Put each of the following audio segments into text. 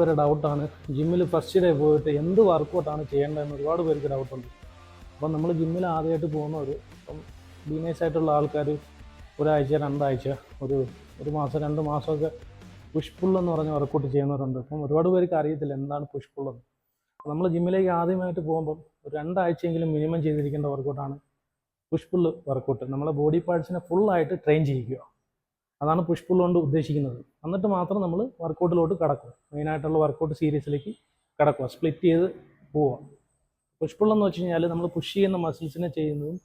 വരെ ഡൗട്ടാണ് ജിമ്മിൽ first day പോയിട്ട് എന്ത് വർക്കൗട്ടാണ് ചെയ്യേണ്ടതെന്ന് ഒരുപാട് പേർക്ക് ഡൗട്ടുണ്ട് അപ്പം നമ്മൾ ജിമ്മിൽ ആദ്യമായിട്ട് പോകുന്നവർ ഇപ്പം ബീനേഴ്സ് ആയിട്ടുള്ള ആൾക്കാർ ഒരാഴ്ച രണ്ടാഴ്ച ഒരു ഒരു മാസം രണ്ട് മാസമൊക്കെ പുഷ് എന്ന് പറഞ്ഞ വർക്കൗട്ട് ചെയ്യുന്നവരുണ്ട്. അപ്പം ഒരുപാട് പേർക്ക് അറിയത്തില്ല എന്താണ് പുഷ് അപ്പോൾ നമ്മൾ ജിമ്മിലേക്ക് ആദ്യമായിട്ട് പോകുമ്പം ഒരു രണ്ടാഴ്ചയെങ്കിലും മിനിമം ചെയ്തിരിക്കേണ്ട വർക്കൗട്ടാണ് പുഷ് പുൾ വർക്കൗട്ട് നമ്മളെ ബോഡി പാർട്സിനെ ഫുള്ളായിട്ട് ട്രെയിൻ ചെയ്യിക്കുക. അതാണ് പുഷ് പുൾ കൊണ്ട് ഉദ്ദേശിക്കുന്നത്. എന്നിട്ട് മാത്രം നമ്മൾ വർക്കൗട്ടിലോട്ട് കടക്കുക. മെയിനായിട്ടുള്ള വർക്കൗട്ട് സീരീസിലേക്ക് കടക്കുക. സ്പ്ലിറ്റ് ചെയ്ത് പോവുക. പുഷ് പുൾ എന്ന് വെച്ച് കഴിഞ്ഞാൽ നമ്മൾ പുഷ് ചെയ്യുന്ന മസിൽസിനെ ചെയ്യുന്നതും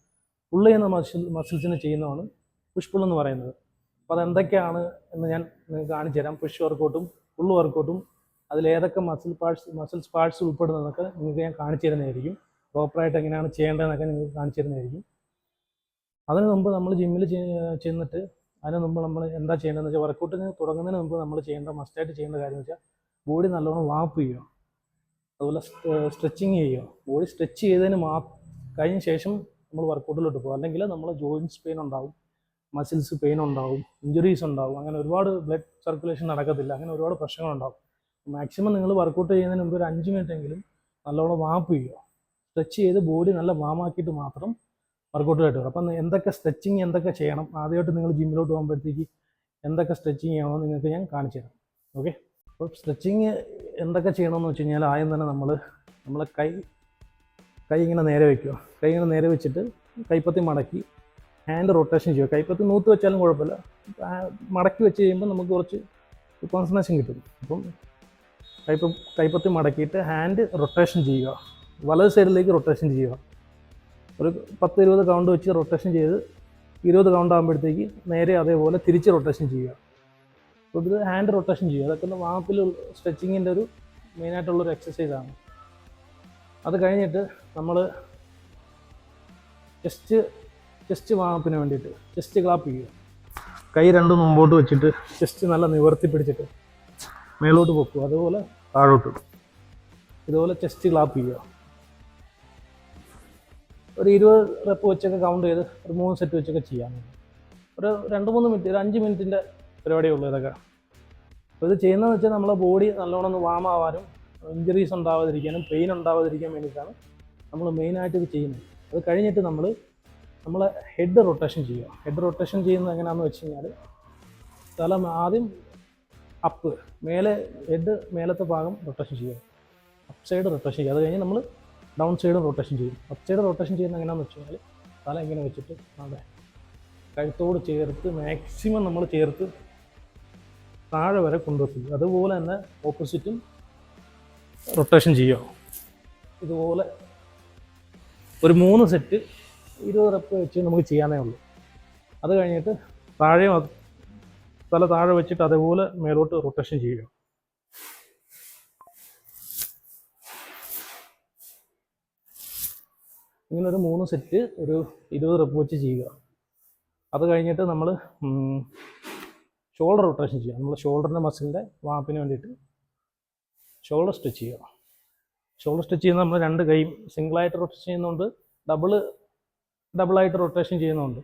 പുൾ ചെയ്യുന്ന മസിൽ മസിൽസിനെ ചെയ്യുന്നതാണ് പുഷ് പുൾ എന്ന് പറയുന്നത്. അപ്പോൾ അതെന്തൊക്കെയാണ് എന്ന് ഞാൻ നിങ്ങൾക്ക് കാണിച്ചു തരാം. പുഷ് വർക്കൗട്ടും പുൾ വർക്കൗട്ടും അതിലേതൊക്കെ മസിൽ പാർട്സ് മസിൽസ് പാർട്സ് ഉൾപ്പെടുന്നതൊക്കെ നിങ്ങൾക്ക് ഞാൻ കാണിച്ചു തരുന്നതായിരിക്കും. പ്രോപ്പറായിട്ട് എങ്ങനെയാണ് ചെയ്യേണ്ടതെന്നൊക്കെ നിങ്ങൾക്ക് കാണിച്ചു തരുന്നതായിരിക്കും. അതിന് മുമ്പ് നമ്മൾ ജിമ്മിൽ ചെന്നിട്ട് അതിന് മുമ്പ് നമ്മൾ എന്താ ചെയ്യേണ്ടതെന്ന് വെച്ചാൽ വർക്കൗട്ടിന് തുടങ്ങുന്നതിന് മുമ്പ് നമ്മൾ ചെയ്യേണ്ട മസ്റ്റായിട്ട് ചെയ്യേണ്ട കാര്യം വെച്ചാൽ ബോഡി നല്ലോണം വാപ്പ് ചെയ്യുക. അതുപോലെ സ്ട്രെച്ചിങ് ചെയ്യുക. ബോഡി സ്ട്രെച്ച് ചെയ്തതിന് മാ കഴിഞ്ഞ ശേഷം നമ്മൾ വർക്കൗട്ടിലോട്ട് പോകും അല്ലെങ്കിൽ നമ്മൾ ജോയിൻസ് പെയിൻ ഉണ്ടാവും മസിൽസ് പെയിൻ ഉണ്ടാവും ഇഞ്ചുറീസ് ഉണ്ടാവും. അങ്ങനെ ഒരുപാട് ബ്ലഡ് സർക്കുലേഷൻ നടക്കത്തില്ല. അങ്ങനെ ഒരുപാട് പ്രശ്നങ്ങളുണ്ടാവും മാക്സിമം നിങ്ങൾ വർക്കൗട്ട് ചെയ്യുന്നതിന് മുമ്പ് ഒരു അഞ്ച് മിനിറ്റ് എങ്കിലും നല്ലോണം വാപ്പ് ചെയ്യുക. സ്ട്രെച്ച് ചെയ്ത് ബോഡി നല്ല വാമാക്കിയിട്ട് മാത്രം വർക്കൗട്ടിലോട്ട് വരും. അപ്പം എന്തൊക്കെ സ്ട്രെച്ചിങ് എന്തൊക്കെ ചെയ്യണം? ആദ്യമായിട്ട് നിങ്ങൾ ജിമ്മിലോട്ട് പോകുമ്പോഴത്തേക്ക് എന്തൊക്കെ സ്ട്രെച്ചിങ് ചെയ്യണമെന്ന് നിങ്ങൾക്ക് ഞാൻ കാണിച്ചു തരാം. ഓക്കെ അപ്പോൾ സ്ട്രെച്ചിങ് എന്തൊക്കെ ചെയ്യണമെന്ന് വെച്ച് കഴിഞ്ഞാൽ ആദ്യം തന്നെ നമ്മൾ നമ്മളെ കൈ കൈ ഇങ്ങനെ നേരെ വയ്ക്കുക കൈ ഇങ്ങനെ നേരെ വെച്ചിട്ട് കൈപ്പത്തി മടക്കി ഹാൻഡ് റൊട്ടേഷൻ ചെയ്യുക. കൈപ്പത്തി നൂത്ത് വെച്ചാലും കുഴപ്പമില്ല. മടക്കി വെച്ച് കഴിയുമ്പോൾ നമുക്ക് കുറച്ച് കോൺസെൻട്രേഷൻ കിട്ടും. അപ്പം കൈപ്പ കൈപ്പത്തി മടക്കിയിട്ട് ഹാൻഡ് റൊട്ടേഷൻ ചെയ്യുക. വലത് സൈഡിലേക്ക് റൊട്ടേഷൻ ചെയ്യുക. ഒരു പത്ത് ഇരുപത് കൗണ്ട് വെച്ച് റൊട്ടേഷൻ ചെയ്ത് ഇരുപത് കൗണ്ട് ആകുമ്പോഴത്തേക്ക് നേരെ അതേപോലെ തിരിച്ച് റൊട്ടേഷൻ ചെയ്യുക. അപ്പോൾ ഇത് ഹാൻഡ് റൊട്ടേഷൻ ചെയ്യുക. അതൊക്കെ ഒന്ന് വാപ്പിൽ സ്ട്രെച്ചിങ്ങിന്റെ ഒരു മെയിനായിട്ടുള്ളൊരു ആണ്. അത് കഴിഞ്ഞിട്ട് നമ്മൾ ചെസ്റ്റ് ചെസ്റ്റ് വാമപ്പിന് വേണ്ടിയിട്ട് ചെസ്റ്റ് ക്ലാപ്പ് ചെയ്യുക. കൈ രണ്ടും മുമ്പോട്ട് വെച്ചിട്ട് ചെസ്റ്റ് നല്ല നിവർത്തി പിടിച്ചിട്ട് മേലോട്ട് പൊക്കുക. അതുപോലെ താഴോട്ട് ഇതുപോലെ ചെസ്റ്റ് ക്ലാപ്പ് ചെയ്യുക. ഒരു ഇരുപത് റെപ്പ് വെച്ചൊക്കെ കൗണ്ട് ചെയ്ത് ഒരു മൂന്ന് സെറ്റ് വെച്ചൊക്കെ ചെയ്യാം. ഒരു രണ്ട് മൂന്ന് മിനിറ്റ് ഒരു അഞ്ച് മിനിറ്റിന്റെ പരിപാടിയേ ഉള്ളൂ ഇതൊക്കെ. അപ്പോൾ ഇത് ചെയ്യുന്നതെന്ന് വെച്ചാൽ നമ്മളെ ബോഡി നല്ലോണം ഒന്ന് വാം ആവാനും ഇഞ്ചറീസ് ഉണ്ടാവാതിരിക്കാനും പെയിൻ ഉണ്ടാവാതിരിക്കാൻ വേണ്ടിയിട്ടാണ് നമ്മൾ മെയിനായിട്ട് ഇത് ചെയ്യുന്നത്. അത് കഴിഞ്ഞിട്ട് നമ്മൾ നമ്മളെ ഹെഡ് റൊട്ടേഷൻ ചെയ്യുക. ഹെഡ് റൊട്ടേഷൻ ചെയ്യുന്നത് എങ്ങനെയാണെന്ന് വെച്ച് കഴിഞ്ഞാൽ തല ആദ്യം അപ്പ് മേലെ ഹെഡ് മേലത്തെ ഭാഗം റൊട്ടേഷൻ ചെയ്യുക. അപ്പ് സൈഡ് റൊട്ടേഷൻ ചെയ്യുക. അത് കഴിഞ്ഞ് നമ്മൾ ഡൗൺ സൈഡ് റൊട്ടേഷൻ ചെയ്യും. അപ്പ് സൈഡ് റൊട്ടേഷൻ ചെയ്യുന്ന എങ്ങനെയാണെന്ന് വെച്ച് കഴിഞ്ഞാൽ തല ഇങ്ങനെ വെച്ചിട്ട് അതെ. കഴുത്തോട് ചേർത്ത് മാക്സിമം നമ്മൾ ചേർത്ത് താഴെ വരെ കൊണ്ടുവെക്കും അതുപോലെ തന്നെ ഓപ്പോസിറ്റും റൊട്ടേഷൻ ചെയ്യുക. ഇതുപോലെ ഒരു മൂന്ന് സെറ്റ് ഇരുപത് റെപ്പ് വെച്ച് നമുക്ക് ചെയ്യാനേ ഉള്ളൂ. അത് കഴിഞ്ഞിട്ട് താഴെ തല താഴെ വെച്ചിട്ട് അതേപോലെ മേലോട്ട് റൊട്ടേഷൻ ചെയ്യുക. ഇങ്ങനെ ഒരു മൂന്ന് സെറ്റ് ഒരു ഇരുപത് റെപ്പ് വെച്ച് ചെയ്യുക. അത് കഴിഞ്ഞിട്ട് നമ്മൾ ഷോൾഡർ റൊട്ടേഷൻ ചെയ്യുക. നമ്മൾ ഷോൾഡറിന്റെ മസിലിന്റെ വാപ്പിന് വേണ്ടിയിട്ട് ഷോൾഡർ സ്റ്റിച്ച് ചെയ്യുക. ഷോൾഡർ സ്റ്റിച്ച് ചെയ്യുന്ന നമ്മൾ രണ്ട് കൈയും സിംഗിളായിട്ട് റൊട്ടേഷൻ ചെയ്യുന്നുണ്ട്. ഡബിൾ ഡബിളായിട്ട് റൊട്ടേഷൻ ചെയ്യുന്നുണ്ട്.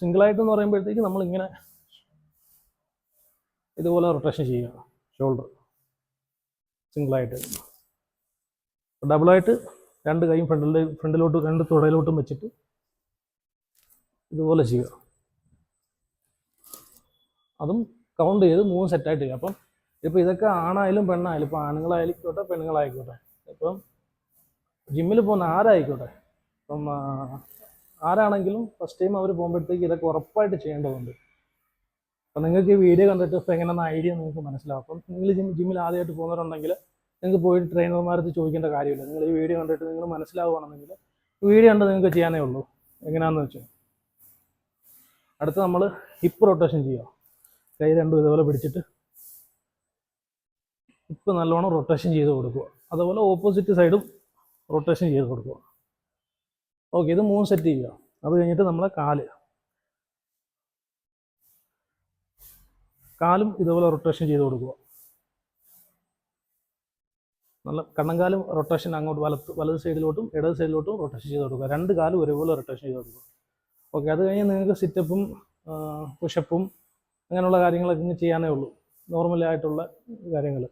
സിംഗിളായിട്ട് എന്ന് പറയുമ്പോഴത്തേക്ക് നമ്മളിങ്ങനെ ഇതുപോലെ റൊട്ടേഷൻ ചെയ്യുക. ഷോൾഡർ സിംഗിളായിട്ട് ഡബിളായിട്ട് രണ്ട് കൈയും ഫ്രണ്ടിൽ ഫ്രണ്ടിലോട്ടും രണ്ട് തുടയിലോട്ടും വെച്ചിട്ട് ഇതുപോലെ ചെയ്യുക. അതും കൗണ്ട് ചെയ്ത് മൂന്ന് സെറ്റായിട്ട് ചെയ്യുക അപ്പം ഇപ്പോൾ ഇതൊക്കെ ആണായാലും പെണ്ണായാലും ഇപ്പോൾ ആണുങ്ങളായിക്കോട്ടെ പെണ്ണുങ്ങളായിക്കോട്ടെ ഇപ്പം ജിമ്മിൽ പോകുന്ന ആരായിക്കോട്ടെ? ഇപ്പം ആരാണെങ്കിലും ഫസ്റ്റ് ടൈം അവർ പോകുമ്പോഴത്തേക്ക് ഇതൊക്കെ ഉറപ്പായിട്ട് ചെയ്യേണ്ടതുണ്ട്. അപ്പം നിങ്ങൾക്ക് ഈ വീഡിയോ കണ്ടിട്ട് ഇപ്പോൾ എങ്ങനെയെന്ന ഐഡിയ നിങ്ങൾക്ക് മനസ്സിലാവും. അപ്പം നിങ്ങൾ ജിം ജിമ്മിൽ ആദ്യമായിട്ട് പോകുന്നവരുണ്ടെങ്കിൽ നിങ്ങൾക്ക് പോയി ട്രെയിനർമാരത്ത് ചോദിക്കേണ്ട കാര്യമില്ല. നിങ്ങൾ ഈ വീഡിയോ കണ്ടിട്ട് നിങ്ങൾ മനസ്സിലാവുകയാണെന്നെങ്കിൽ വീഡിയോ കണ്ട് നിങ്ങൾക്ക് ചെയ്യാനേ ഉള്ളൂ. എങ്ങനെയാണെന്ന് വെച്ചാൽ അടുത്ത് നമ്മൾ ഹിപ്പ് റൊട്ടേഷൻ ചെയ്യുക. കൈ രണ്ടും ഇതുപോലെ പിടിച്ചിട്ട് ഹിപ്പ് നല്ലോണം റൊട്ടേഷൻ ചെയ്ത് കൊടുക്കുക. അതുപോലെ ഓപ്പോസിറ്റ് സൈഡും റൊട്ടേഷൻ ചെയ്ത് കൊടുക്കുക. ഓക്കെ ഇത് മൂന്ന് സെറ്റ് ചെയ്യുക. അത് കഴിഞ്ഞിട്ട് നമ്മളെ കാൽ. കാലും ഇതുപോലെ റൊട്ടേഷൻ ചെയ്ത് കൊടുക്കുക. നല്ല കണ്ണങ്കാലും റൊട്ടേഷൻ അങ്ങോട്ട് വലത്ത് വലത് സൈഡിലോട്ടും ഇടത് സൈഡിലോട്ടും റൊട്ടേഷൻ ചെയ്ത് കൊടുക്കുക. രണ്ട് കാലും ഒരേപോലെ റൊട്ടേഷൻ ചെയ്ത് കൊടുക്കുക. ഓക്കെ അത് കഴിഞ്ഞാൽ നിങ്ങൾക്ക് സിറ്റപ്പും പുഷപ്പും അങ്ങനെയുള്ള കാര്യങ്ങളൊക്കെ ഇങ്ങനെ ചെയ്യാനേ ഉള്ളൂ. നോർമലായിട്ടുള്ള കാര്യങ്ങൾ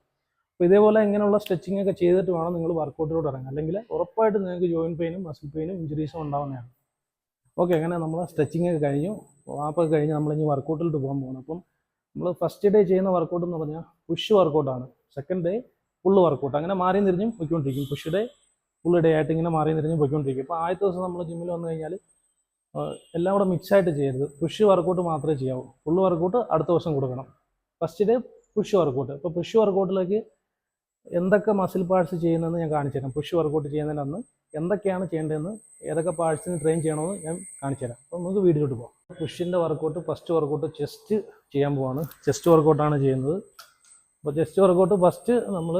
അപ്പോൾ ഇതേപോലെ ഇങ്ങനെയുള്ള സ്ട്രെച്ചിങ് ഒക്കെ ചെയ്തിട്ട് വേണം നിങ്ങൾ വർക്കൗട്ടിലോട്ട് ഇറങ്ങാൻ. അല്ലെങ്കിൽ ഉറപ്പായിട്ട് നിങ്ങൾക്ക് ജോയിൻ പെയിനും മസിൽ പെയിനും ഇഞ്ചുറീസും ഉണ്ടാവുന്നതാണ്. ഓക്കെ അങ്ങനെ നമ്മൾ സ്ട്രെച്ചിങ് ഒക്കെ കഴിഞ്ഞു. വാപ്പൊക്കെ കഴിഞ്ഞ് നമ്മൾ ഇനി വർക്കൗട്ടിലോട്ട് പോകാൻ പോകണം അപ്പം നമ്മൾ ഫസ്റ്റ് ഡേ ചെയ്യുന്ന വർക്കൗട്ട് എന്ന് പറഞ്ഞാൽ പുഷ് വർക്കൗട്ടാണ് സെക്കൻഡ് ഡേ ഫുള്ള് വർക്കൗട്ട് അങ്ങനെ മാറി നിരിഞ്ഞും പോയിക്കൊണ്ടിരിക്കും. പുഷ് ഡേ ഫുള്ള് ഡേ ആയിട്ട് ഇങ്ങനെ മാറി നിരിഞ്ഞും പോയിക്കൊണ്ടിരിക്കും. അപ്പോൾ ആദ്യത്തെ ദിവസം നമ്മൾ ജിമ്മിൽ വന്നു കഴിഞ്ഞാൽ എല്ലാം കൂടെ മിക്സ് ആയിട്ട് ചെയ്യരുത്. പുഷ് വർക്കൗട്ട് മാത്രമേ ചെയ്യാവൂ. ഫുള്ള് വർക്കൗട്ട് അടുത്ത ദിവസം കൊടുക്കണം. ഫസ്റ്റ് ഡേ പുഷ് വർക്കൗട്ട് ഇപ്പോൾ പുഷ് വർക്കൗട്ടിലേക്ക് എന്തൊക്കെ മസിൽ പാർട്സ് ചെയ്യുന്നതെന്ന് ഞാൻ കാണിച്ചു തരാം. പുഷ് വർക്കൗട്ട് ചെയ്യുന്നതിന് അന്ന് എന്തൊക്കെയാണ് ചെയ്യേണ്ടതെന്ന് ഏതൊക്കെ പാർട്സിന് ട്രെയിൻ ചെയ്യണമെന്ന് ഞാൻ കാണിച്ചു തരാം. അപ്പോൾ നമുക്ക് വീഡിയോട്ട് പോകാം പുഷിന്റെ വർക്കൗട്ട് ഫസ്റ്റ് വർക്കൗട്ട് ചെസ്റ്റ് ചെയ്യാൻ പോവാണ്. ചെസ്റ്റ് വർക്കൗട്ടാണ് ചെയ്യുന്നത്. അപ്പോൾ ചെസ്റ്റ് വർക്കൗട്ട് ഫസ്റ്റ് നമ്മൾ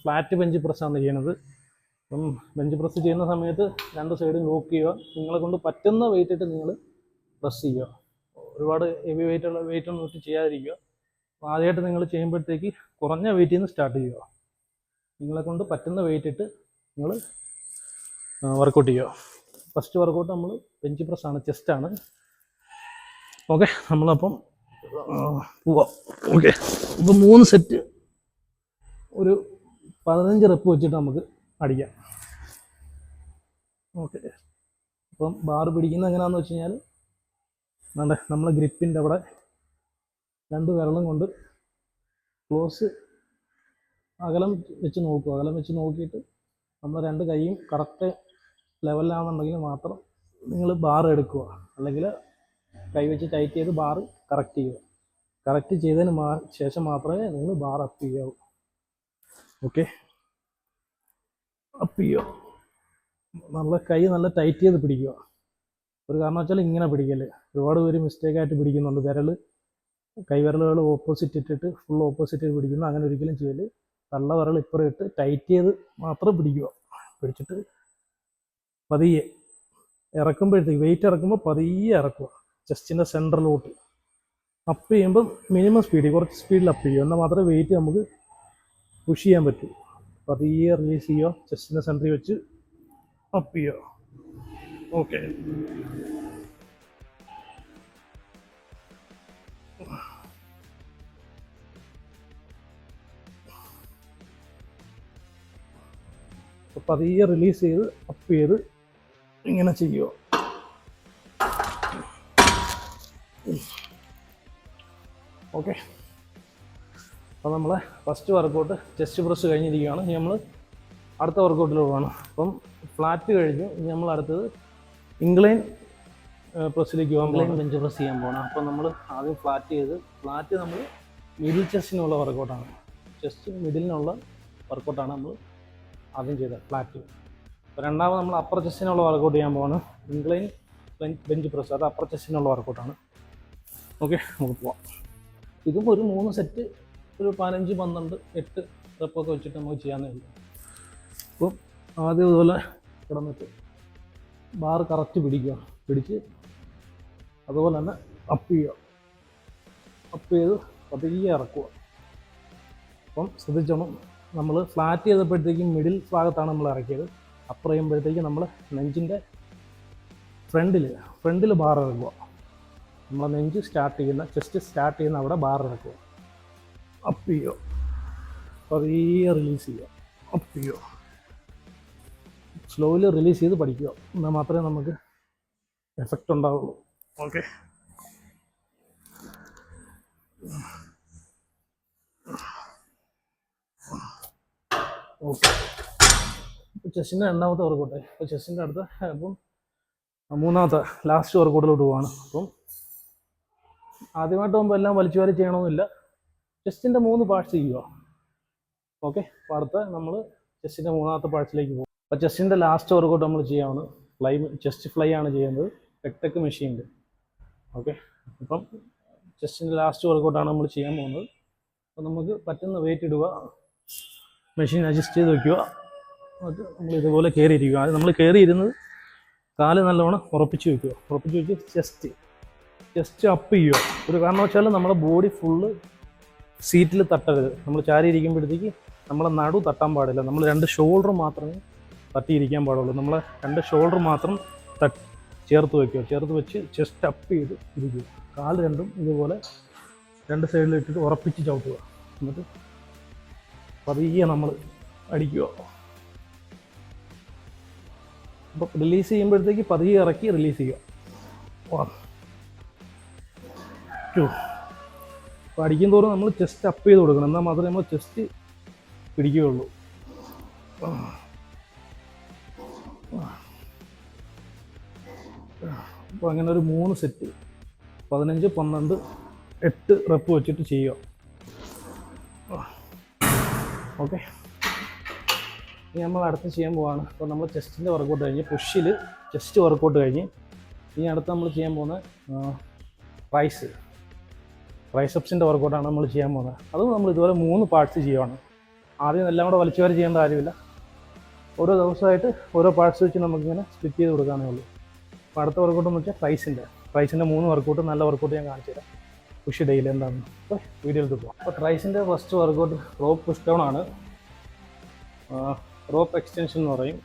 ഫ്ലാറ്റ് ബെഞ്ച് പ്രസ്സാണ് ചെയ്യുന്നത് അപ്പം ബെഞ്ച് പ്രസ് ചെയ്യുന്ന സമയത്ത് രണ്ട് സൈഡും ലോക്ക് ചെയ്യുക. നിങ്ങളെ കൊണ്ട് പറ്റുന്ന വെയിറ്റ് ഇട്ട് നിങ്ങൾ പ്രസ് ചെയ്യുക. ഒരുപാട് ഹെവി വെയിറ്റ് ഉള്ള വെയിറ്റ് ഒന്നും ഇട്ട് ചെയ്യാതിരിക്കുക. അപ്പോൾ ആദ്യമായിട്ട് നിങ്ങൾ ചെയ്യുമ്പോഴത്തേക്ക് കുറഞ്ഞ വെയിറ്റിൽ നിന്ന് സ്റ്റാർട്ട് ചെയ്യുക. നിങ്ങളെ കൊണ്ട് പറ്റുന്ന വെയിറ്റ് ഇട്ട് നിങ്ങൾ വർക്കൗട്ട് ചെയ്യുക. ഫസ്റ്റ് വർക്കൗട്ട് നമ്മൾ ബെഞ്ച് പ്രസ്സാണ് ചെസ്റ്റാണ് ഓക്കെ നമ്മളപ്പം ഓക്കെ. ഇപ്പം മൂന്ന് സെറ്റ് ഒരു പതിനഞ്ച് റെപ്പ് വെച്ചിട്ട് നമുക്ക് അടിക്കാം. ഓക്കെ. അപ്പം ബാർ പിടിക്കുന്ന എങ്ങനെയാണെന്ന് വെച്ച് കഴിഞ്ഞാൽ വേണ്ട നമ്മളെ ഗ്രിപ്പിന്റെ അവിടെ രണ്ട് വിരളും കൊണ്ട് ക്ലോസ് അകലം വെച്ച് നോക്കുക. അകലം വെച്ച് നോക്കിയിട്ട് നമ്മൾ രണ്ട് കൈയും കറക്റ്റ് ലെവലിലാണെന്നുണ്ടെങ്കിൽ മാത്രം നിങ്ങൾ ബാർ എടുക്കുക. അല്ലെങ്കിൽ കൈ വെച്ച് ടൈറ്റ് ചെയ്ത് ബാർ കറക്റ്റ് ചെയ്യുക. കറക്റ്റ് ചെയ്തതിന് മാ ശേഷം മാത്രമേ നിങ്ങൾ ബാർ അപ്പ് ചെയ്യാവൂ. ഓക്കെ അപ്പ് ചെയ്യുക നല്ല കൈ നല്ല ടൈറ്റ് ചെയ്ത് പിടിക്കുക. ഒരു കാരണം വെച്ചാൽ ഇങ്ങനെ പിടിക്കൽ. ഒരുപാട് പേര് മിസ്റ്റേക്കായിട്ട് പിടിക്കുന്നുണ്ട്. വിരൽ കൈവിരലുകൾ ഓപ്പോസിറ്റ് ഇട്ടിട്ട് ഫുൾ ഓപ്പോസിറ്റ് പിടിക്കുന്നു. അങ്ങനെ ഒരിക്കലും ചെയ്യൽ. തള്ള വിരൽ ഇപ്പുറം ഇട്ട് ടൈറ്റ് ചെയ്ത് മാത്രം പിടിക്കുക. പിടിച്ചിട്ട് പതിയെ. ഇറക്കുമ്പോഴത്തേക്ക് വെയിറ്റ് ഇറക്കുമ്പോൾ പതിയെ ഇറക്കുക. ചെസ്റ്റിന്റെ സെന്ററിലോട്ട് അപ്പ് ചെയ്യുമ്പോൾ മിനിമം സ്പീഡ് കുറച്ച് സ്പീഡിൽ അപ്പ് ചെയ്യുക. എന്നാൽ മാത്രമേ വെയിറ്റ് നമുക്ക് പുഷ് ചെയ്യാൻ പറ്റൂ. പതിയെ റിലീസ് ചെയ്യുക ചെസ്റ്റിന്റെ സെന്ററിൽ വെച്ച് അപ്പ് ചെയ്യുക ഓക്കെ പതിയെ റിലീസ് ചെയ്ത് അപ്പ് ചെയ്ത് ഇങ്ങനെ ചെയ്യുക. ഓക്കെ അപ്പോൾ നമ്മൾ ഫസ്റ്റ് വർക്കൗട്ട് ചെസ്റ്റ് പ്രസ് കഴിഞ്ഞിരിക്കുകയാണ്. ഇനി നമ്മൾ അടുത്ത വർക്കൗട്ടിൽ പോകണം അപ്പം ഫ്ലാറ്റ് കഴിഞ്ഞു. ഇനി നമ്മൾ അടുത്തത് ഇംഗ്ലൈൻ പ്രസ്സിലേക്ക് പോകാൻ ഇംഗ്ലൈൻ ബെഞ്ച് പ്രസ് ചെയ്യാൻ പോകണം അപ്പോൾ നമ്മൾ ആദ്യം ഫ്ലാറ്റ് ചെയ്ത് ഫ്ലാറ്റ് നമ്മൾ മിഡിൽ ചെസ്റ്റിനുള്ള വർക്കൗട്ടാണ് ചെസ്റ്റ് മിഡിലിനുള്ള വർക്കൗട്ടാണ് നമ്മൾ ആദ്യം ചെയ്തത് ഫ്ലാറ്റ് അപ്പോൾ രണ്ടാമത് നമ്മൾ അപ്പർ ചെസ്റ്റിനുള്ള വർക്കൗട്ട് ചെയ്യാൻ പോകണം ഇംഗ്ലൈൻ ബെഞ്ച് പ്രസ് അത് അപ്പർ ചെസ്റ്റിനുള്ള വർക്കൗട്ടാണ് ഓക്കെ നമുക്ക് പോവാം. ഇതും ഒരു മൂന്ന് സെറ്റ് ഒരു പതിനഞ്ച് പന്ത്രണ്ട് എട്ട് റെപ്പൊക്കെ വെച്ചിട്ട് നമുക്ക് ചെയ്യാമെന്നേ ഉള്ളൂ. അപ്പം ആദ്യം ഇതുപോലെ കിടന്നിട്ട് ബാർ കറക്റ്റ് പിടിക്കുക. പിടിച്ച് അതുപോലെ തന്നെ അപ്പ് ചെയ്യുക. അപ്പ് ചെയ്ത് പതിയെ ഇറക്കുക. അപ്പം ശ്രദ്ധിച്ചോണം നമ്മൾ ഫ്ലാറ്റ് ചെയ്തപ്പോഴത്തേക്കും മിഡിൽ ഭാഗത്താണ് നമ്മൾ ഇറക്കിയത്. അപ്പർ ചെയ്യുമ്പോഴത്തേക്കും നമ്മൾ നെഞ്ചിന്റെ ഫ്രണ്ടിൽ ഫ്രണ്ടിൽ ബാർ ഇറക്കുക. നമ്മളെ നെഞ്ച് സ്റ്റാർട്ട് ചെയ്യുന്ന ചെസ്റ്റ് സ്റ്റാർട്ട് ചെയ്യുന്ന അവിടെ ബാർ ഇറക്കുക അപ്പ് ചെയ്യുക പതിയെ റിലീസ് ചെയ്യുക. അപ്പ് ചെയ്യുക സ്ലോലി റിലീസ് ചെയ്ത് പഠിക്കുക. എന്നാൽ മാത്രമേ നമുക്ക് എഫക്റ്റ് ഉണ്ടാവുള്ളൂ. ഓക്കെ ഓക്കെ ഇപ്പോൾ ചെസ്സിന്റെ രണ്ടാമത്തെ വർക്കൗട്ടെ ഇപ്പോൾ ചെസ്സിന്റെ അടുത്ത അപ്പം മൂന്നാമത്തെ ലാസ്റ്റ് വർക്കൗട്ടിലോട്ട് പോവാണ്. അപ്പം ആദ്യമായിട്ട് പോകുമ്പോൾ എല്ലാം വലിച്ചു വാരി ചെയ്യണമെന്നില്ല ചെസ്റ്റിന്റെ മൂന്ന് പാർട്സ് ചെയ്യുക ഓക്കെ അപ്പോൾ അടുത്ത നമ്മൾ ചെസ്റ്റിന്റെ മൂന്നാമത്തെ പാർട്സിലേക്ക് പോകും. അപ്പോൾ ചെസ്റ്റിന്റെ ലാസ്റ്റ് വർക്കൗട്ട് നമ്മൾ ചെയ്യാവുന്നത് ഫ്ലൈ ചെസ്റ്റ് ഫ്ലൈ ആണ് ചെയ്യുന്നത്. ടെക്ടെക് മെഷീനിൽ ഓക്കെ അപ്പം ചെസ്റ്റിന്റെ ലാസ്റ്റ് വർക്കൗട്ടാണ് നമ്മൾ ചെയ്യാൻ പോകുന്നത്. അപ്പോൾ നമുക്ക് പറ്റുന്ന വെയിറ്റ് ഇടുക. മെഷീൻ അഡ്ജസ്റ്റ് ചെയ്ത് വയ്ക്കുക എന്നിട്ട് നമ്മൾ ഇതുപോലെ കയറിയിരിക്കുക നമ്മൾ കയറിയിരുന്നത് കാൽ നല്ലവണ്ണം ഉറപ്പിച്ച് വയ്ക്കുക ഉറപ്പിച്ച് വെച്ച് ചെസ്റ്റ് ചെസ്റ്റ് അപ്പ് ചെയ്യുക. ഒരു കാരണം വെച്ചാൽ നമ്മുടെ ബോഡി ഫുള്ള് സീറ്റിൽ തട്ടരുത്. നമ്മൾ ചാരി ഇരിക്കുമ്പോഴത്തേക്ക് നമ്മളെ നടു തട്ടാൻ പാടില്ല. നമ്മൾ രണ്ട് ഷോൾഡർ മാത്രമേ തട്ടിയിരിക്കാൻ പാടുള്ളൂ. നമ്മളെ രണ്ട് ഷോൾഡർ മാത്രം തട്ട് ചേർത്ത് വയ്ക്കുക ചേർത്ത് വെച്ച് ചെസ്റ്റ് അപ്പ് ചെയ്ത് ഇരിക്കുക. കാൽ രണ്ടും ഇതുപോലെ രണ്ട് സൈഡിൽ ഇട്ടിട്ട് ഉറപ്പിച്ച് ചവിട്ടുക. എന്നിട്ട് പതിയെ നമ്മൾ അടിക്കുക. അപ്പോൾ റിലീസ് ചെയ്യുമ്പോഴത്തേക്ക് പതിയെ ഇറക്കി റിലീസ് ചെയ്യുക. ടു അപ്പോൾ അടിക്കും തോറും നമ്മൾ ചെസ്റ്റ് അപ്പ് ചെയ്ത് കൊടുക്കണം. എന്നാൽ മാത്രമേ നമ്മൾ ചെസ്റ്റ് പിടിക്കുകയുള്ളൂ. അപ്പോൾ അങ്ങനെ ഒരു മൂന്ന് സെറ്റ് പതിനഞ്ച് പന്ത്രണ്ട് എട്ട് റെപ്പ് വെച്ചിട്ട് ചെയ്യുക. ഓക്കെ ഇനി നമ്മൾ അടുത്ത് ചെയ്യാൻ പോവാണ്. അപ്പോൾ നമ്മൾ ചെസ്റ്റിന്റെ വർക്കൗട്ട് കഴിഞ്ഞ് പുഷിൽ ചെസ്റ്റ് വർക്കൗട്ട് കഴിഞ്ഞ് ഇനി അടുത്ത് നമ്മൾ ചെയ്യാൻ പോകുന്ന റൈസ് റൈസപ്സിന്റെ വർക്കൗട്ടാണ് നമ്മൾ ചെയ്യാൻ പോകുന്നത്. അതും നമ്മൾ ഇതുപോലെ മൂന്ന് പാർട്സ് ചെയ്യുവാണ്. ആദ്യം എല്ലാം കൂടെ വലിച്ചു വരെ ചെയ്യേണ്ട കാര്യമില്ല. ഓരോ ദിവസമായിട്ട് ഓരോ പാർട്സ് വെച്ച് നമുക്കിങ്ങനെ സ്പ്ലിറ്റ് ചെയ്ത് കൊടുക്കാനേ ഉള്ളൂ. അപ്പോൾ അടുത്ത വർക്കൗട്ട് എന്ന് വെച്ചാൽ ട്രൈസിന്റെ ട്രൈസിന്റെ മൂന്ന് വർക്കൗട്ട് നല്ല വർക്കൗട്ട് ഞാൻ കാണിച്ചു തരാം. പുഷ് ഡെയിൽ എന്താണെന്ന് അപ്പോൾ വീഡിയോയിൽ പോകാം അപ്പോൾ ട്രൈസിന്റെ first workout rope push down ആണ്. റോപ്പ് എക്സ്റ്റൻഷൻ എന്ന് പറയും.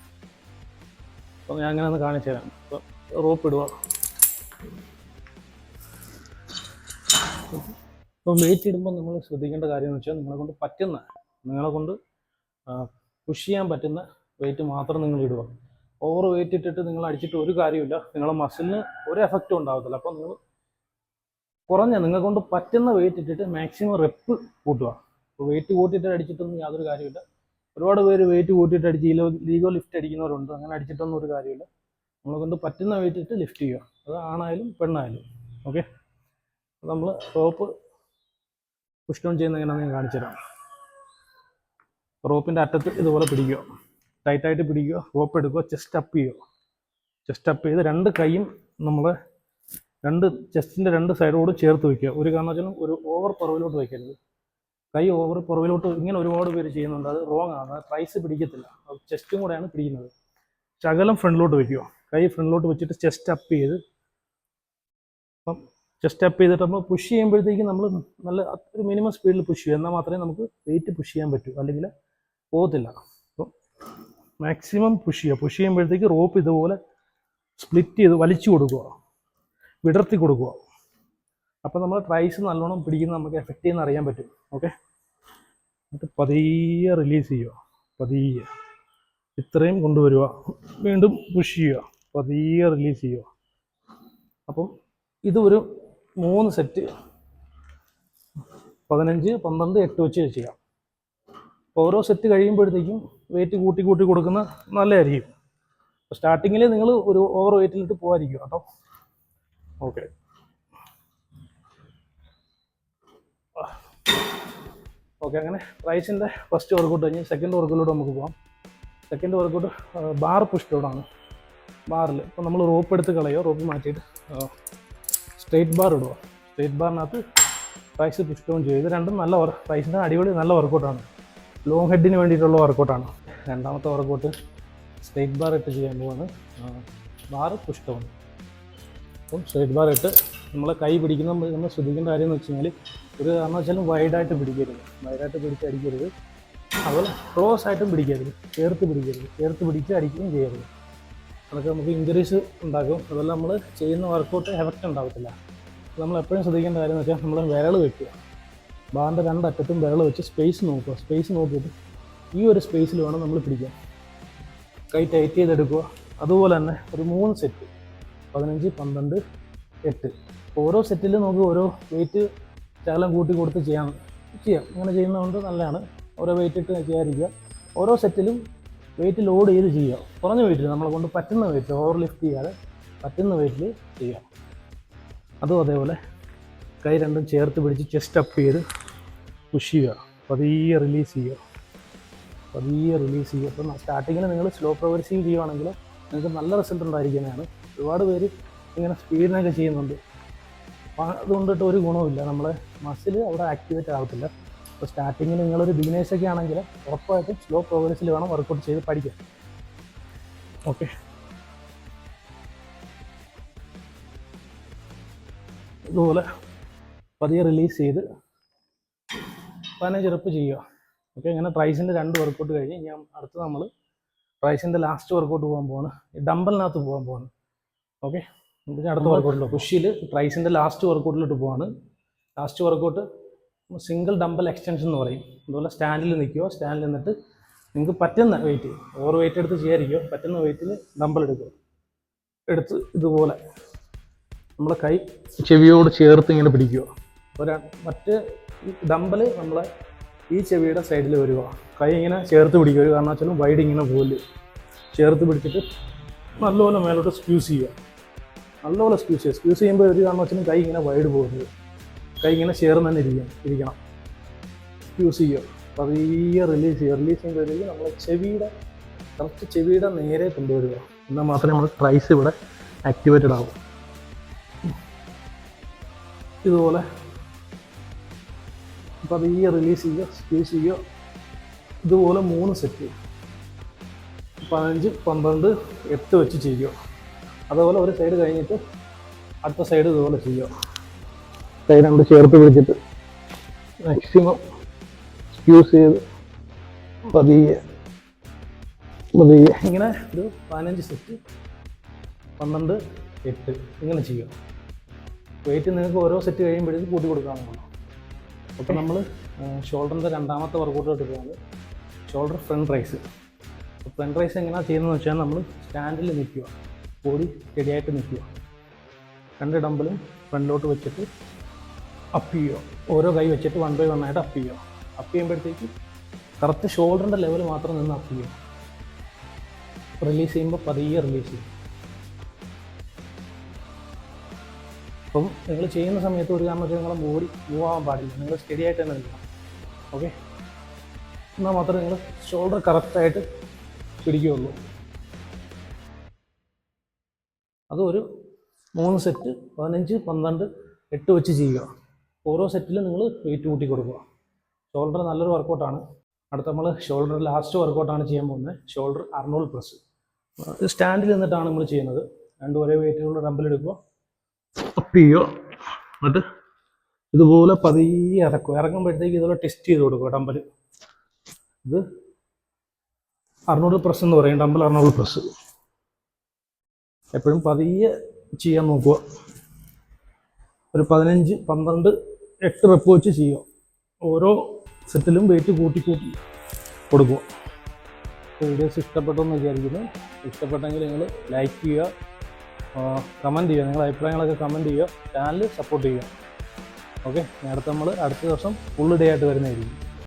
അപ്പോൾ ഞാൻ അങ്ങനെ ഒന്ന് കാണിച്ചു തരാം. അപ്പോൾ റോപ്പ് ഇടുക അപ്പോൾ വെയിറ്റ് ഇടുമ്പോൾ നമ്മൾ ശ്രദ്ധിക്കേണ്ട കാര്യം എന്ന് വെച്ചാൽ നിങ്ങളെ കൊണ്ട് പറ്റുന്ന നിങ്ങളെ കൊണ്ട് പുഷ് ചെയ്യാൻ പറ്റുന്ന വെയിറ്റ് മാത്രം നിങ്ങൾ ഇടുക. ഓവർ വെയിറ്റ് ഇട്ടിട്ട് നിങ്ങൾ അടിച്ചിട്ട് ഒരു കാര്യമില്ല നിങ്ങളെ മസിലിന് ഒരു എഫക്റ്റും ഉണ്ടാകത്തില്ല അപ്പോൾ നിങ്ങൾ കുറഞ്ഞ നിങ്ങളെ കൊണ്ട് പറ്റുന്ന വെയിറ്റ് ഇട്ടിട്ട് മാക്സിമം റെപ്പ് കൂട്ടുക. അപ്പോൾ വെയിറ്റ് കൂട്ടിയിട്ട് അടിച്ചിട്ടൊന്നും യാതൊരു കാര്യമില്ല ഒരുപാട് പേര് വെയിറ്റ് കൂട്ടിയിട്ട് അടിച്ച് ലീഗോ ലീഗോ ലിഫ്റ്റ് അടിക്കുന്നവരുണ്ട്. അങ്ങനെ അടിച്ചിട്ടൊന്നും ഒരു കാര്യമില്ല നമ്മളെ കൊണ്ട് പറ്റുന്ന വെയിറ്റ് ഇട്ട് ലിഫ്റ്റ് ചെയ്യുക. അത് ആണായാലും പെണ്ണായാലും. ഓക്കെ നമ്മൾ റോപ്പ് പുഷ് ഡൗൺ ചെയ്യുന്ന എങ്ങനെയാണെന്ന് ഞാൻ കാണിച്ചു തരാം. റോപ്പിന്റെ അറ്റത്ത് ഇതുപോലെ പിടിക്കുക. ടൈറ്റായിട്ട് പിടിക്കുക. റോപ്പ് എടുക്കുക. ചെസ്റ്റ് അപ്പ് ചെയ്യുക. ചെസ്റ്റ് അപ്പ് ചെയ്ത് രണ്ട് കൈയും നമ്മൾ രണ്ട് ചെസ്റ്റിന്റെ രണ്ട് സൈഡോട് ചേർത്ത് വയ്ക്കുക ഒരു കാരണം വെച്ചാൽ ഒരു ഓവർ പുറവിലോട്ട് വയ്ക്കരുത് കൈ ഓവർ പുറവിലോട്ട് ഇങ്ങനെ ഒരുപാട് പേര് ചെയ്യുന്നുണ്ട്. അത് റോങ് ആണ്. ട്രൈസ് പിടിക്കത്തില്ല. ചെസ്റ്റും കൂടെയാണ് പിടിക്കുന്നത്. ശകലം ഫ്രണ്ടിലോട്ട് വയ്ക്കുക കൈ ഫ്രണ്ടിലോട്ട് വെച്ചിട്ട് ചെസ്റ്റ് അപ്പ് ചെയ്ത് അപ്പം ചെസ്റ്റ് അപ്പ് ചെയ്തിട്ട് നമ്മൾ പുഷ് ചെയ്യുമ്പോഴത്തേക്കും നമ്മൾ നല്ല ഒരു മിനിമം സ്പീഡിൽ പുഷ് ചെയ്യും. എന്നാൽ മാത്രമേ നമുക്ക് വെയിറ്റ് പുഷ് ചെയ്യാൻ പറ്റൂ. അല്ലെങ്കിൽ പോകത്തില്ല. അപ്പം മാക്സിമം പുഷ് ചെയ്യുക. പുഷ് ചെയ്യുമ്പോഴത്തേക്ക് റോപ്പ് ഇതുപോലെ സ്പ്ലിറ്റ് ചെയ്ത് വലിച്ചു കൊടുക്കുക. വിടർത്തി കൊടുക്കുക. അപ്പോൾ നമ്മൾ ട്രൈസ് നല്ലോണം പിടിക്കുന്ന നമുക്ക് എഫക്റ്റ് ചെയ്യുന്ന അറിയാൻ പറ്റും. ഓക്കെ എന്നിട്ട് പതിയെ റിലീസ് ചെയ്യുക. പതിയെ. ഇത്രയും കൊണ്ടുവരിക. വീണ്ടും പുഷ് ചെയ്യുക. പതിയെ റിലീസ് ചെയ്യുക. അപ്പം ഇതൊരു മൂന്ന് സെറ്റ് പതിനഞ്ച് പന്ത്രണ്ട് എട്ട് വെച്ച് ചെയ്യാം. ഓരോ സെറ്റ് കഴിയുമ്പോഴത്തേക്കും വെയിറ്റ് കൂട്ടി കൂട്ടി കൊടുക്കുന്ന നല്ലതായിരിക്കും. സ്റ്റാർട്ടിങ്ങിൽ നിങ്ങൾ ഒരു ഓവർ വെയിറ്റിലിട്ട് പോകാതിരിക്കും കേട്ടോ. ഓക്കെ ഓക്കെ അങ്ങനെ റൈസിന്റെ ഫസ്റ്റ് വർക്കൗട്ട് കഴിഞ്ഞ് സെക്കൻഡ് വർക്കൗട്ടിലൂടെ നമുക്ക് പോകാം second workout bar push down ആണ്. ബാറിൽ ഇപ്പോൾ നമ്മൾ റോപ്പ് എടുത്ത് കളയോ റോപ്പ് മാറ്റിയിട്ട് സ്ട്രെയിറ്റ് ബാർ ഇടുക സ്ട്രേറ്റ് ബാറിനകത്ത് ട്രൈസ് പുഷ് ഡൗൺ ചെയ്യുക ഇത് രണ്ടും നല്ല ട്രൈസിന്റെ അടിപൊളി നല്ല വർക്കൗട്ടാണ് ലോങ് ഹെഡിന് വേണ്ടിയിട്ടുള്ള വർക്കൗട്ടാണ് രണ്ടാമത്തെ വർക്കൗട്ട് സ്ട്രേറ്റ് ബാർ ഇട്ട് ചെയ്യാൻ പോവാണ്. ബാർ പുഷ് ഡൗൺ അപ്പം സ്ട്രേറ്റ് ബാർ ഇട്ട് നമ്മളെ കൈ പിടിക്കുന്ന നമ്മൾ ശ്രദ്ധിക്കേണ്ട കാര്യം എന്ന് വെച്ച് കഴിഞ്ഞാൽ ഒരു കാരണം വെച്ചാലും വൈഡായിട്ട് പിടിക്കരുത്. വൈഡായിട്ട് പിടിച്ച് അടിക്കരുത്. അതുപോലെ ക്ലോസ് ആയിട്ടും പിടിക്കരുത്. ചേർത്ത് പിടിക്കരുത്. ചേർത്ത് പിടിച്ച് അടിക്കുകയും ചെയ്യരുത്. അതൊക്കെ നമുക്ക് ഇഞ്ചറീസ് ഉണ്ടാക്കും. അതെല്ലാം നമ്മൾ ചെയ്യുന്ന വർക്കൗട്ട് എഫക്റ്റ് ഉണ്ടാകത്തില്ല നമ്മൾ എപ്പോഴും ശ്രദ്ധിക്കേണ്ട കാര്യം എന്ന് വെച്ചാൽ നമ്മൾ വിരൽ വെക്കുക. ബാറിന്റെ രണ്ടറ്റത്തും വിരൽ വെച്ച് സ്പേസ് നോക്കുക. സ്പേസ് നോക്കിയിട്ട് ഈ ഒരു സ്പേസിൽ വേണം നമ്മൾ പിടിക്കാൻ. കൈ ടൈറ്റ് ചെയ്തെടുക്കുക. അതുപോലെ തന്നെ ഒരു മൂന്ന് സെറ്റ് പതിനഞ്ച് പന്ത്രണ്ട് എട്ട്. ഓരോ സെറ്റിലും നമുക്ക് ഓരോ വെയിറ്റ് ശകലം കൂട്ടി കൊടുത്ത് ചെയ്യാം. ചെയ്യാം. ഇങ്ങനെ ചെയ്യുന്നതുകൊണ്ട് നല്ലതാണ്. ഓരോ വെയിറ്റ് ഇട്ട് ചെയ്യാതിരിക്കുക. ഓരോ സെറ്റിലും വെയിറ്റ് ലോഡ് ചെയ്ത് ചെയ്യുക. കുറഞ്ഞ വെയിറ്റിൽ നമ്മളെ കൊണ്ട് പറ്റുന്ന വെയിറ്റ് ഓവർ ലിഫ്റ്റ് ചെയ്യാതെ പറ്റുന്ന വെയിറ്റിൽ ചെയ്യാം അതും അതേപോലെ കൈ രണ്ടും ചേർത്ത് പിടിച്ച് ചെസ്റ്റ് അപ്പ് ചെയ്ത് പുഷ് ചെയ്യുക. പതിയെ റിലീസ് ചെയ്യുക. പതിയെ റിലീസ് ചെയ്യുക. അപ്പം സ്റ്റാർട്ടിങ്ങിൽ നിങ്ങൾ സ്ലോ പ്രോഗ്രസീവ് ചെയ്യുവാണെങ്കിൽ നിങ്ങൾക്ക് നല്ല റിസൾട്ട് ഉണ്ടായിരിക്കുന്നതാണ്. ഒരുപാട് പേര് ഇങ്ങനെ സ്പീഡിനൊക്കെ ചെയ്യുന്നുണ്ട്. അതുകൊണ്ടിട്ട് ഒരു ഗുണവുമില്ല. നമ്മളെ മസിൽ അവിടെ ആക്ടിവേറ്റ് ആവത്തില്ല. അപ്പോൾ സ്റ്റാർട്ടിങ്ങിൽ നിങ്ങളൊരു ബിഗിനേഴ്സൊക്കെ ആണെങ്കിൽ ഉറപ്പായിട്ടും സ്ലോ പ്രോഗ്രസ്സിൽ വേണം വർക്കൗട്ട് ചെയ്ത് പഠിക്കാൻ. ഓക്കെ ഇതുപോലെ പതിയെ റിലീസ് ചെയ്ത് പതിനഞ്ച് ഉറപ്പ് ചെയ്യുക. ഓക്കെ ഇങ്ങനെ ട്രൈസിന്റെ രണ്ട് വർക്കൗട്ട് കഴിഞ്ഞ് ഞാൻ അടുത്ത് നമ്മൾ ട്രൈസിന്റെ ലാസ്റ്റ് വർക്കൗട്ട് പോകാൻ പോവാണ്. ഡമ്പലിനകത്ത് പോകാൻ പോവാണ്. ഓക്കെ അടുത്ത വർക്കൗട്ടിലോ കുഷിയിൽ ട്രൈസിന്റെ ലാസ്റ്റ് വർക്കൗട്ടിലോട്ട് പോവാണ്. Last workout single dumbbell extension എന്ന് പറയും. അതുപോലെ സ്റ്റാൻഡിൽ നിൽക്കുമോ സ്റ്റാൻഡിൽ നിന്നിട്ട് നിങ്ങൾക്ക് പറ്റുന്ന വെയിറ്റ് ഓവർ വെയിറ്റ് എടുത്ത് ചെയ്യാതിരിക്കുമോ പറ്റുന്ന വെയിറ്റിൽ ഡംബൽ എടുക്കുക. എടുത്ത് ഇതുപോലെ നമ്മളെ കൈ ചെവിയോട് ചേർത്ത് ഇങ്ങനെ പിടിക്കുക. ഒരാ മറ്റ് ഡമ്പൽ നമ്മളെ ഈ ചെവിയുടെ സൈഡിൽ വരിക. കൈ ഇങ്ങനെ ചേർത്ത് പിടിക്കുക. ഒരു വെച്ചാൽ വൈഡ് ഇങ്ങനെ പോൽ ചേർത്ത് പിടിച്ചിട്ട് നല്ലപോലെ മേലോട്ട് സ്ക്യൂസ് ചെയ്യുക. നല്ലപോലെ സ്ക്യൂസ് ചെയ്യുക. സ്ക്യൂസ് ചെയ്യുമ്പോൾ ഒരു കാരണം വെച്ചാൽ കൈ ഇങ്ങനെ വൈഡ് പോകുന്നത് കൈ ഇങ്ങനെ ചേർന്ന് തന്നെ ഇരിക്കണം ഇരിക്കണം. യൂസ് ചെയ്യുക. പതിയെ റിലീസ് ചെയ്യുക. റിലീസ് ചെയ്യുമ്പോഴത്തേക്ക് നമ്മൾ ചെവിയുടെ കറക്റ്റ് ചെവിയുടെ നേരെ കൊണ്ടുവരിക. എന്നാൽ മാത്രമേ നമ്മൾ ട്രൈസ് ഇവിടെ ആക്ടിവേറ്റഡ് ആവും. ഇതുപോലെ പതിയെ റിലീസ് ചെയ്യുക സ്ക്യൂസ് ചെയ്യുക. ഇതുപോലെ മൂന്ന് സെറ്റ് പതിനഞ്ച് പന്ത്രണ്ട് എട്ട് വെച്ച് ചെയ്യുക. അതുപോലെ ഒരു സൈഡ് കഴിഞ്ഞിട്ട് അടുത്ത സൈഡ് ഇതുപോലെ ചെയ്യുക. കൈ രണ്ട് ചേർത്ത് പിടിച്ചിട്ട് മാക്സിമം സ്ക്യൂസ് ചെയ്ത് പതിയെ പതിയെ. ഇങ്ങനെ ഒരു പതിനഞ്ച് സെറ്റ് പന്ത്രണ്ട് എട്ട് ഇങ്ങനെ ചെയ്യുക. വെയിറ്റ് നിങ്ങൾക്ക് ഓരോ സെറ്റ് കഴിയുമ്പോഴേക്കും കൂട്ടി കൊടുക്കാവുന്നതാണ് അപ്പോൾ നമ്മൾ ഷോൾഡറിന്റെ രണ്ടാമത്തെ വർക്കൗട്ട് എടുക്കുകയാണ് shoulder front raise front raise എങ്ങനെയാണ് ചെയ്യുന്നതെന്ന് വെച്ചാൽ നമ്മൾ സ്റ്റാൻഡിൽ നിൽക്കുക. ബോഡി സ്റ്റഡിയായിട്ട് നിൽക്കുക. രണ്ട് ഡമ്പലും ഫ്രണ്ടിലോട്ട് വെച്ചിട്ട് അപ്പ് ചെയ്യുക. ഓരോ കൈ വെച്ചിട്ട് വൺ ബൈ വൺ ആയിട്ട് അപ്പ് ചെയ്യുക. അപ്പ് ചെയ്യുമ്പോഴത്തേക്ക് കറക്റ്റ് ഷോൾഡറിന്റെ ലെവൽ മാത്രം നിന്ന് അപ്പ് ചെയ്യുക. റിലീസ് ചെയ്യുമ്പോൾ പതിയെ റിലീസ് ചെയ്യും. അപ്പം നിങ്ങൾ ചെയ്യുന്ന സമയത്ത് ഒരു കാരണവശാലും നിങ്ങളെ ബോഡി മൂവ് ആവാൻ പാടില്ല. നിങ്ങൾ സ്റ്റഡി ആയിട്ട് തന്നെ നിൽക്കണം. ഓക്കെ എന്നാൽ മാത്രമേ നിങ്ങൾ ഷോൾഡർ കറക്റ്റായിട്ട് പിടിക്കുകയുള്ളൂ. അതൊരു മൂന്ന് സെറ്റ് പതിനഞ്ച് പന്ത്രണ്ട് എട്ട് വെച്ച് ചെയ്യുക. ഓരോ സെറ്റിലും നിങ്ങൾ വെയിറ്റ് കൂട്ടി കൊടുക്കുക. ഷോൾഡർ നല്ലൊരു വർക്കൗട്ടാണ് അടുത്ത നമ്മൾ ഷോൾഡർ ലാസ്റ്റ് വർക്കൗട്ടാണ് ചെയ്യാൻ പോകുന്നത്. ഷോൾഡർ അർണോൾ പ്രസ് സ്റ്റാൻഡിൽ നിന്നിട്ടാണ് നമ്മൾ ചെയ്യുന്നത്. രണ്ട് ഒരേ വെയിറ്റിലുള്ള ഡമ്പൽ എടുക്കുക. അപ്പ് ചെയ്യുക. എന്നിട്ട് ഇതുപോലെ പതിയെ ഇറക്കുക. ഇറങ്ങുമ്പോഴത്തേക്ക് ഇതുപോലെ ടെസ്റ്റ് ചെയ്ത് കൊടുക്കുക ഡമ്പൽ ഇത് അറുന്നൂറ് പ്രസ് എന്ന് പറയും. ഡമ്പൽ അറുന്നൂറ് പ്രസ് എപ്പോഴും പതിയെ ചെയ്യാൻ നോക്കുക. ഒരു പതിനഞ്ച് പന്ത്രണ്ട് എട്ട് റെപ്പ് വെച്ച് ചെയ്യുക ഓരോ സെറ്റിലും വെയിറ്റ് കൂട്ടി കൂട്ടി കൊടുക്കുക വീഡിയോസ് ഇഷ്ടപ്പെട്ടെന്ന് വിചാരിക്കുന്നു. ഇഷ്ടപ്പെട്ടെങ്കിൽ നിങ്ങൾ ലൈക്ക് ചെയ്യുക. കമന്റ് ചെയ്യുക. നിങ്ങളുടെ അഭിപ്രായങ്ങളൊക്കെ കമന്റ് ചെയ്യുക. ചാനൽ സപ്പോർട്ട് ചെയ്യുക. ഓക്കെ നേരത്തെ നമ്മൾ അടുത്ത ദിവസം ഫുൾ ഡേ ആയിട്ട് വരുന്നതായിരിക്കും.